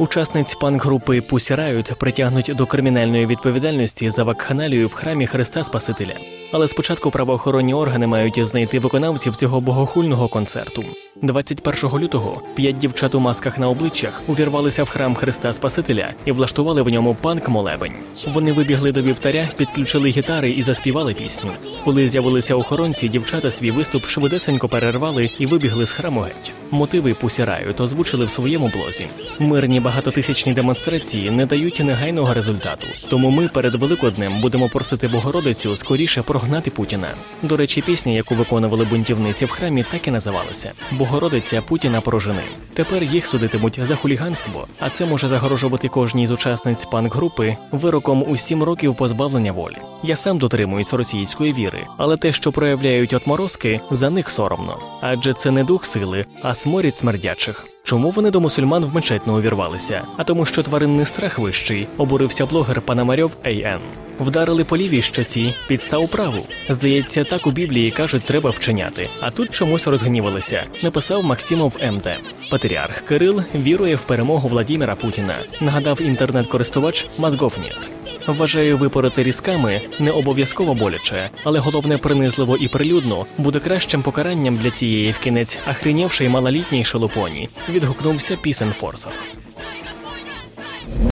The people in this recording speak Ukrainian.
Учасниць панк-групи Riot притягнуть до кримінальної відповідальності за вакханалію в храмі Христа Спасителя. Але спочатку правоохоронні органи мають знайти виконавців цього богохульного концерту. 21 лютого п'ять дівчат у масках на обличчях увірвалися в храм Христа Спасителя і влаштували в ньому панк-молебень. Вони вибігли до вівтаря, підключили гітари і заспівали пісню. Коли з'явилися охоронці, дівчата свій виступ швидесенько перервали і вибігли з храму геть. Мотиви Riot озвучили в своєму блозі. Мирні багатотисячні демонстрації не дають негайного результату. Тому ми перед Великоднем будемо просити Богородицю скоріше прогнати Путіна. До речі, пісня, яку виконували бунтівниці в храмі, так і називалася Богородиця Путіна прожени. Тепер їх судитимуть за хуліганство, а це може загрожувати кожній з учасниць панк-групи вироком у сім років позбавлення волі. Я сам дотримуюсь російської віри, але те, що проявляють отморозки, за них соромно. Адже це не дух сили, а сморід смердячих. Чому вони до мусульман в мечеть не увірвалися? А тому, що тваринний страх вищий, обурився блогер Панамарьов А.Н. Вдарили по лівій щоці, підстав праву. Здається, так у Біблії кажуть, треба вчиняти. А тут чомусь розгнівалися. Написав Максимов МТ. Патріарх Кирил вірує в перемогу Владіміра Путіна. Нагадав інтернет-користувач Мазговніт. Вважаю, випорити різками не обов'язково боляче, але головне принизливо і прилюдно буде кращим покаранням для цієї в кінець ахрінєвшої малолітній шелупоні. Відгукнувся Пісен Форсер.